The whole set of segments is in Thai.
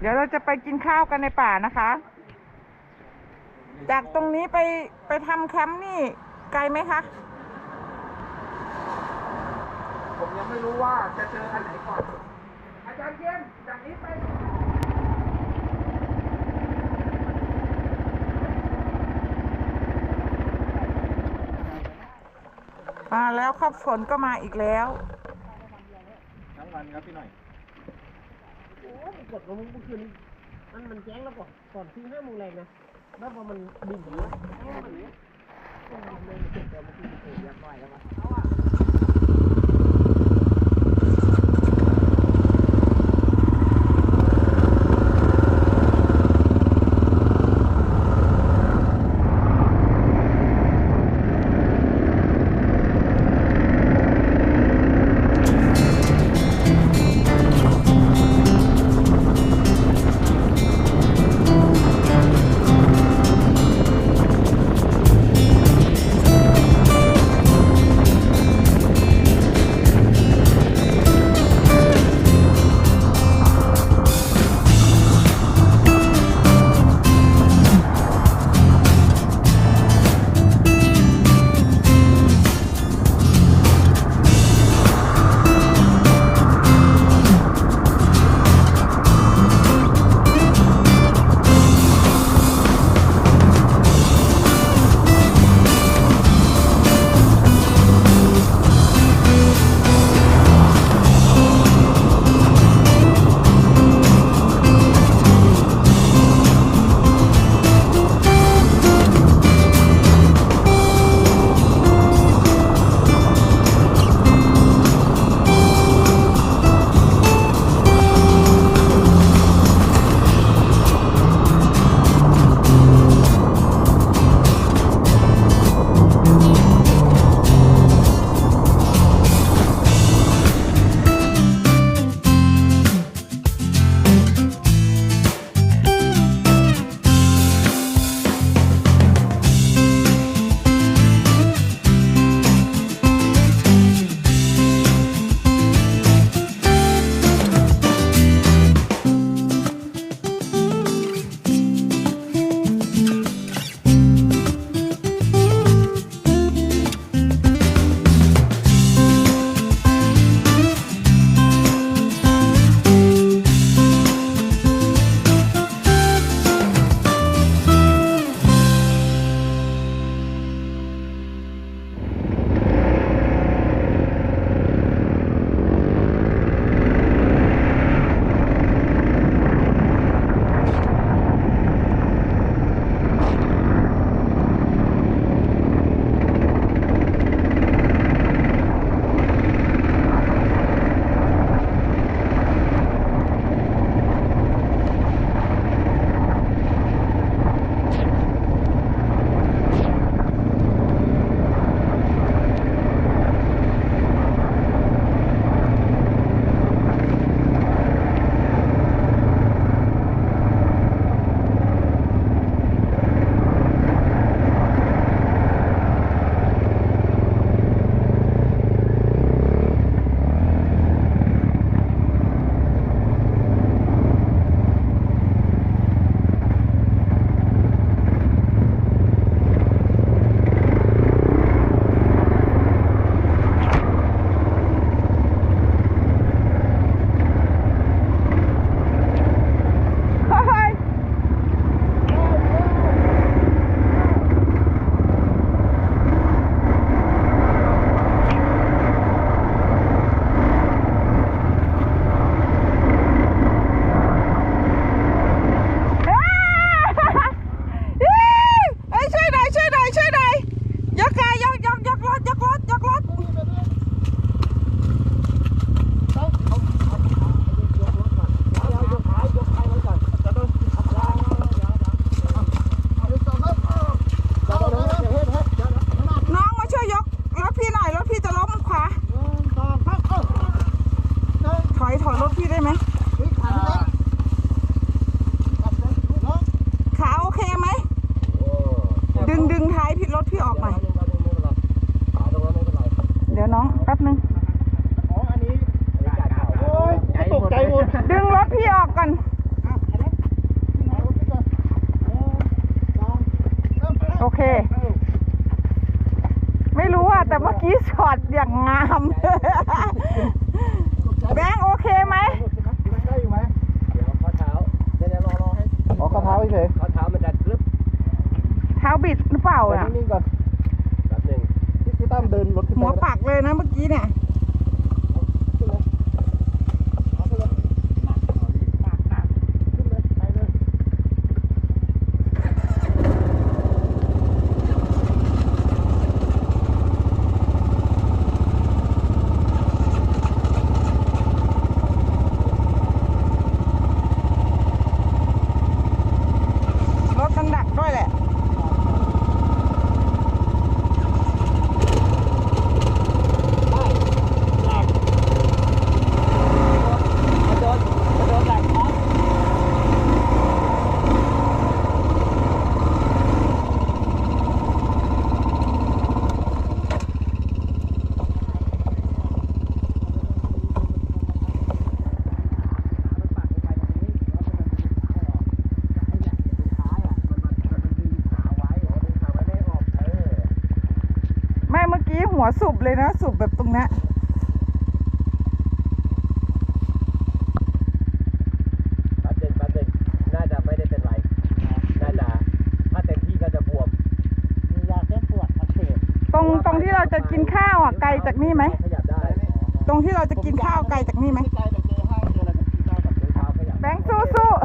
เดี๋ยวเราจะไปกินข้าวกันในป่านะคะ จากตรงนี้ไปไปทำแคมป์นี่ไกลไหมคะ ผมยังไม่รู้ว่าจะเจออันไหนก่อน อาจารย์เยี่ยมจากนี้ไปมาแล้วครับฝนก็มาอีกแล้ว ทั้งวันครับพี่หน่อย โอ้ยกดลงเมื่อคืนมันมันแจ้งแล้วก่อนก่อนที่ห้าโมงแรงนะแล้วพอมันบินถึงแล้วมันเนี้ยมันเลยเก็บแต่เมื่อคืนเก็บยักหน่อยแล้วมั้ง เลยนะเมื่อกี้เนี่ย ขึ้นเลยเอาขึ้นเลยหนักเอาดิหนักหนักขึ้นเลยไปเลย รถมันดักด้วยแหละ ไปหลักมาโดนมาโดนหลักครับ ไม่เมื่อกี้หัวสุบเลยนะสุบแบบตรงเนี้ย แป๊บนึงแป๊บนึงน่าจะไม่ได้เป็นไร น่าจะ ถ้าเต็มที่ก็จะบวม มียาแก้ปวดอักเสบ ตรงตรงที่เราจะกินข้าวอะไกลจากนี่ไหม ขยับได้ ตรงที่เรา จะกินข้าวไกลจากนี่ไหมไม่ไกลแต่เจอห้างเจออะไรแบบที่เจ้าแบบเดินเท้าขยับแบงค์สู้สู้ไ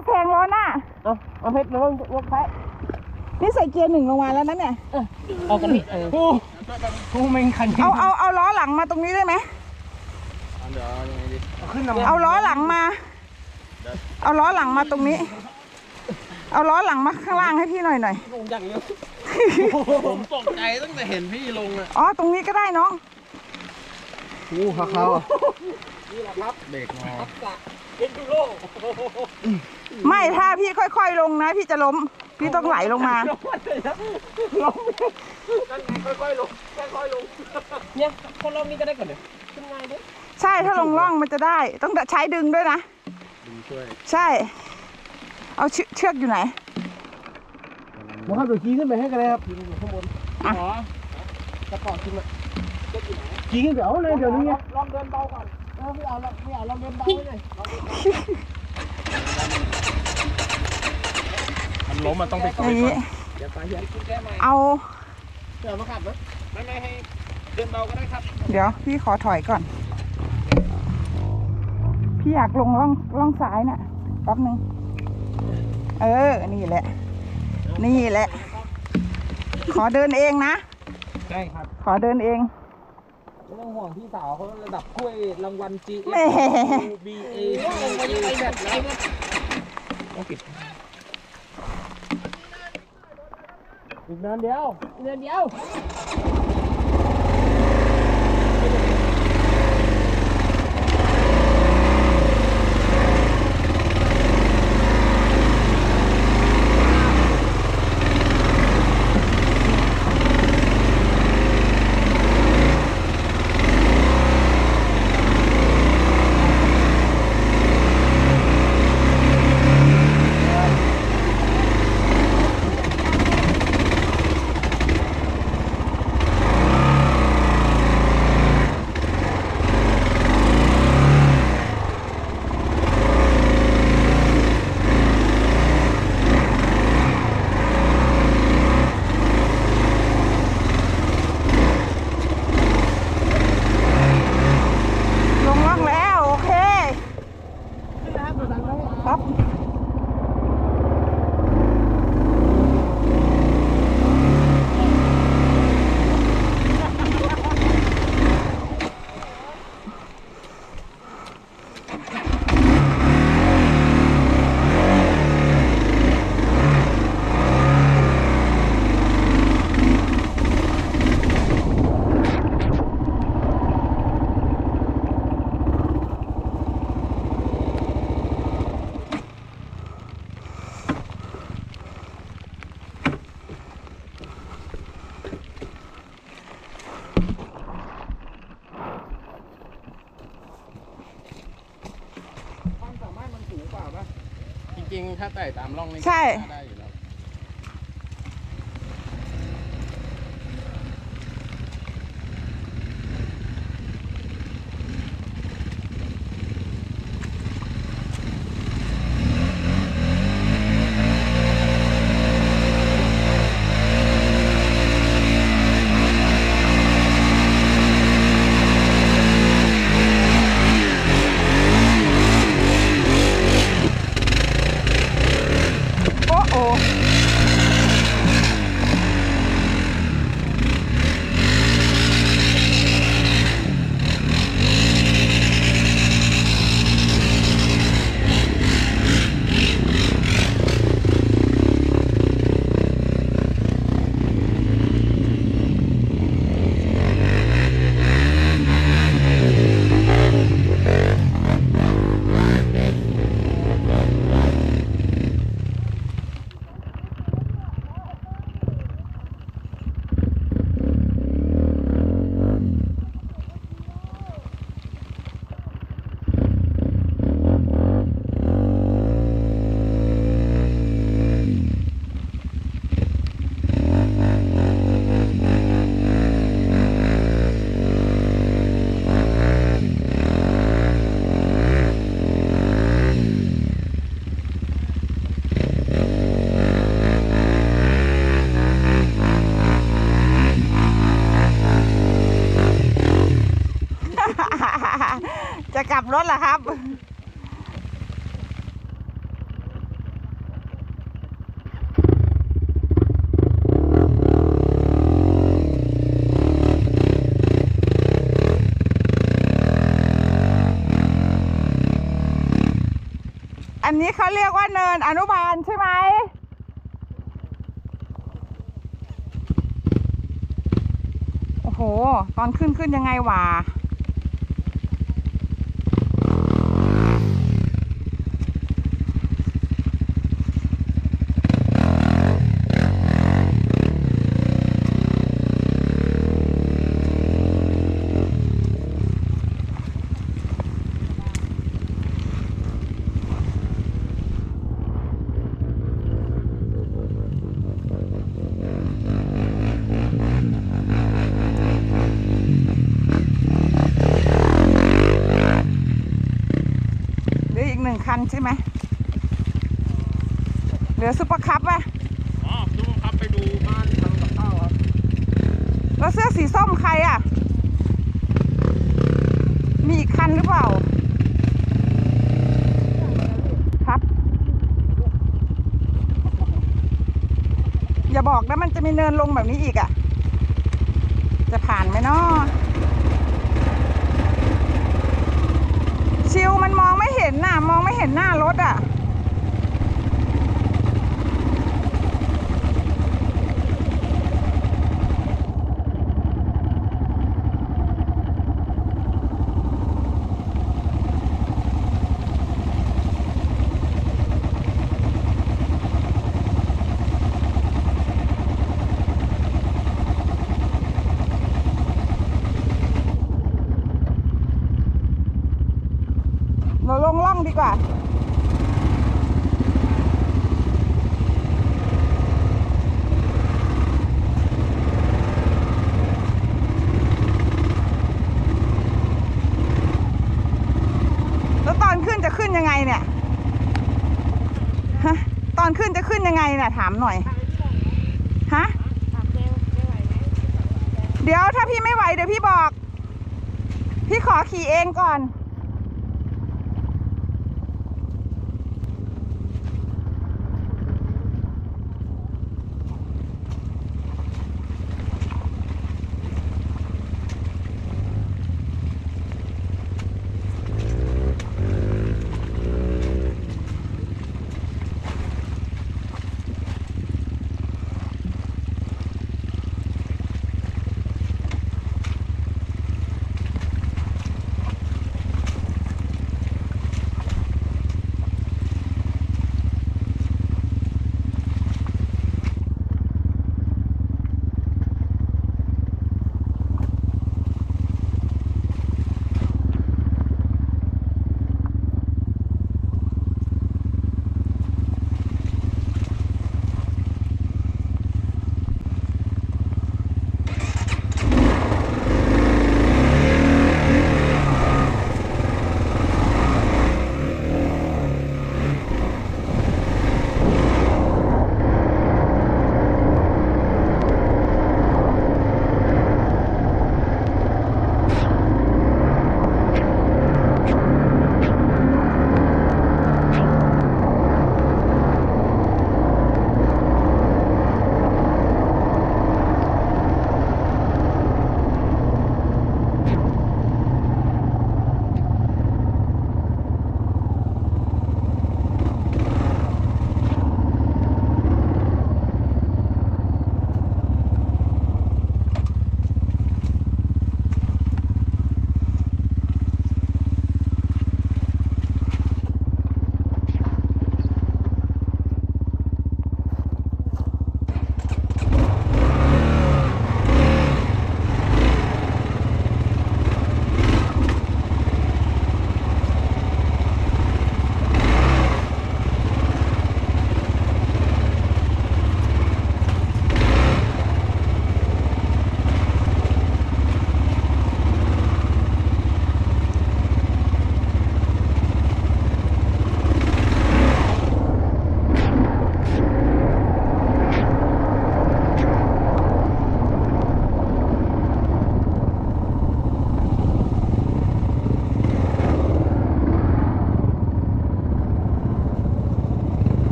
จะแซงล้อหน้า เอาเอาเพชรระวังยกไปนี่ใส่เกียร์หนึ่งลงมาแล้วนะเนี่ย เอากันนี่เออกูแม่งคันเอาเอาเอาล้อหลังมาตรงนี้ได้ไหม เดี๋ยวยังไงดีขึ้นน้ำเอาล้อหลังมา เอาล้อหลังมาตรงนี้ เอาล้อหลังมาข้างล่างให้พี่หน่อยหน่อย ลงอย่างเร็วผมตกใจตั้งแต่เห็นพี่ลงอะอ๋อ ตรงนี้ก็ได้น้องกูเขาเขาเบรกงอ เอ็นดูโลไม่ถ้าพี่ค่อยๆลงนะ พี่จะล้ม พี่ต้องไหลลงมาค่อยๆลงค่อยๆลงเนี่ยคนเรานี่ก็ได้ก่อนเนี่ยขึ้นง่ายด้วยใช่ถ้าลงร่องมันจะได้ ต้องใช้ดึงด้วยนะ ดึงช่วย ใช่ เอาเชืเชือกอยู่ไหนมาครับเดี๋ยวขี่ขึ้นไปให้กันเลยครับขี่อยู่ข้างบนอะอ๋อจะปอดขึ้นมาขี่ขึ้นไปเอาเลยเดี๋ยวนี้ไงลองเดินเบาก่อนเออ ไม่เอาลองไม่เอาลองเดินเบาเลยมันล้มมันต้องไปอย่างนี้อย่าไปอย่าคุณแก้ใหม่เอาเดี๋ยวมาขับนะไม่ไม่ให้เดินเบาก็ได้ครับ เดี๋ยวพี่ขอถอยก่อน พี่อยากลงล่องล่องซ้ายน่ะแป๊บนึง เออ นี่แหละ นี่แหละ ขอเดินเองนะใช่ครับ ขอเดินเอง ไม่ต้องห่วงพี่สาวเขาระดับถ้วยรางวัล G แหม่ B A C A Z แล้วต้องปิดอีกเดินเดียวอีกเดินเดียว ลงล่องแล้ว โอเค ครับ ความสามารถมันสูงกว่าปะจริงๆ ถ้าไต่ตามร่องนี่ใช่ ก็ได้อยู่แล้ว โอ้โอจะกลับ รถเหรอครับอันนี้เขาเรียกว่าเนินอนุบาลใช่ไหม โอ้โห ตอนขึ้นขึ้นยังไงวะ รือซุปเปอร์คัพป่ะอ๋อดูครับไปดูบ้านทำกับข้าวครับแล้วเสื้อสีส้มใครอะ มีอีกคันหรือเปล่า ครับ อย่าบอกนะมันจะมีเนินลงแบบนี้อีกอะ จะผ่านไหมเนาะชิวมันมองไม่เห็นน่ะ มองไม่เห็นหน้ารถอะ ไงน่ะถามหน่อย ฮะ เดี๋ยวถ้าพี่ไม่ไหวเดี๋ยวพี่บอก พี่ขอขี่เองก่อน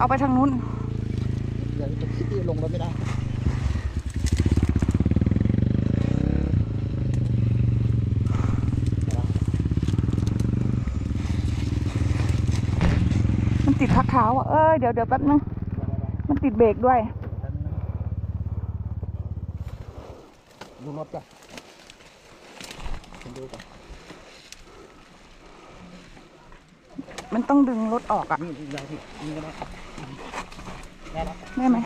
เอาไปทางนู้นเดี๋ยวจะคิดที่ลงรถไม่ได้มันติดพักเท้าอะ เอ้ย เดี๋ยวเดี๋ยวแป๊บนึง มันติดเบรกด้วย ดูรถก่อนผมดูก่อนมันต้องดึงรถออกอะ นี่ยาวพี่นี่ก็ได้ ได้แล้วได้ไหม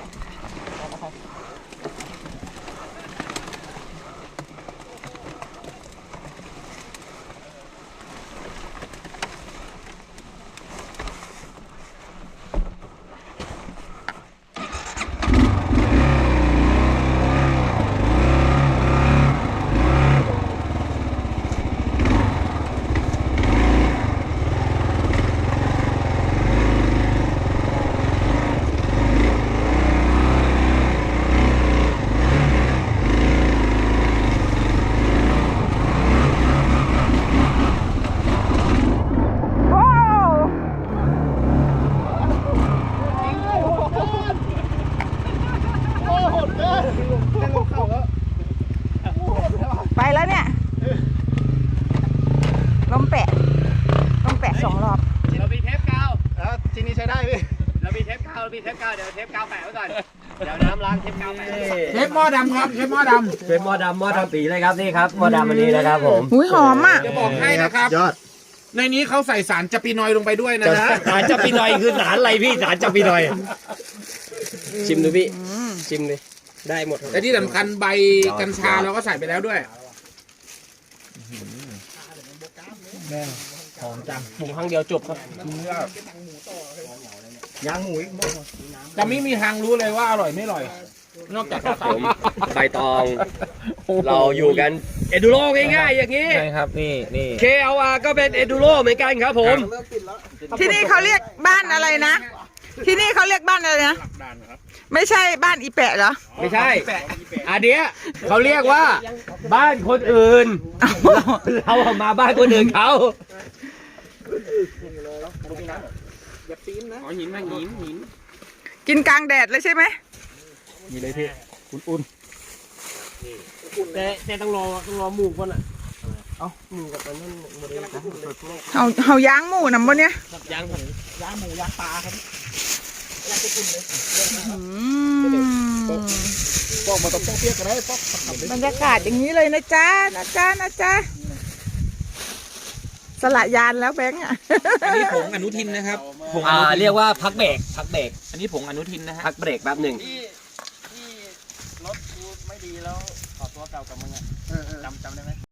ได้แล้วครับ ว้าว โอ้โหเกินนั่งลงเข่าแล้ว ไปแล้วเนี่ย ลมแปะ ลมแปะสองรอบ เรามีเทปกาว แล้วทีนี้ใช้ได้พี่ เรามีเทปกาวเรามีเทปกาวเดี๋ยวเทปกาวแปะไว้ก่อนเดี๋ยวน้ำล้างเทปกาวแปะไว้ก่อน เทปหม้อดำครับเทปห ม้อดเป็นหม้อดำหม้อดำปีเลยครับนี่ครับหม้อดำอันนี้นะครับผมหุยหอมอะำจะบอกให้นะครับ ยอดในนี้เขาใส่สารจะปีนอยลงไปด้วยนะจะนะสารจับปีนอยคือสารอะไรพี่สารจับปีนอยอะชิมดูพี่ชิมดิได้หมดครับ และที่สำคัญใบกัญชาเราก็ใส่ไปแล้วด้วยหอมจังปรุงครั้งเดียวจบครับยางหมูอีกหม้อจะไม่มีทางรู้เลยว่าอร่อยไม่อร่อย นอกจากผมใบตอง เราอยู่กันเอดูโรง่ายๆอย่างนี้ ใช่ครับนี่นี่ KLR ก็เป็นเอดูโรเหมือนกันครับผม ที่นี่เขาเรียกบ้านอะไรนะ ที่นี่เขาเรียกบ้านอะไรนะ ไม่ใช่บ้านอีแปะเหรอ ไม่ใช่ อันเนี้ยเขาเรียกว่าบ้านคนอื่น เราเอามาบ้านคนอื่นเขาอ๋อหินนะหินหินกินกลางแดดเลยใช่ไหม นี่เลยพี่อุ่นแต่แต่ต้องรอต้องรอหมูก่อนอะเอ้าหมูกับมันนั่นหมดเลยนะเฮาเฮาย่างหมูนำบนเนี้ยยังผมๆยางหมูยางปลาครับอืมปอกมาต้องปอกเปียกกันได้ปอกขับบรรยากาศอย่างนี้เลยนะจ๊ะนะจ๊ะนะจ๊ะสละยานแล้วแบงค์อะอันนี้ผงอนุทินนะครับผงออ่านุทินเรียกว่าพักเบรกพักเบรกอันนี้ผงอนุทินนะฮะพักเบรกแป๊บหนึ่งรถกูไม่ดี แล้วขอตัวเก่ากับมึงอะจำจำได้ไหม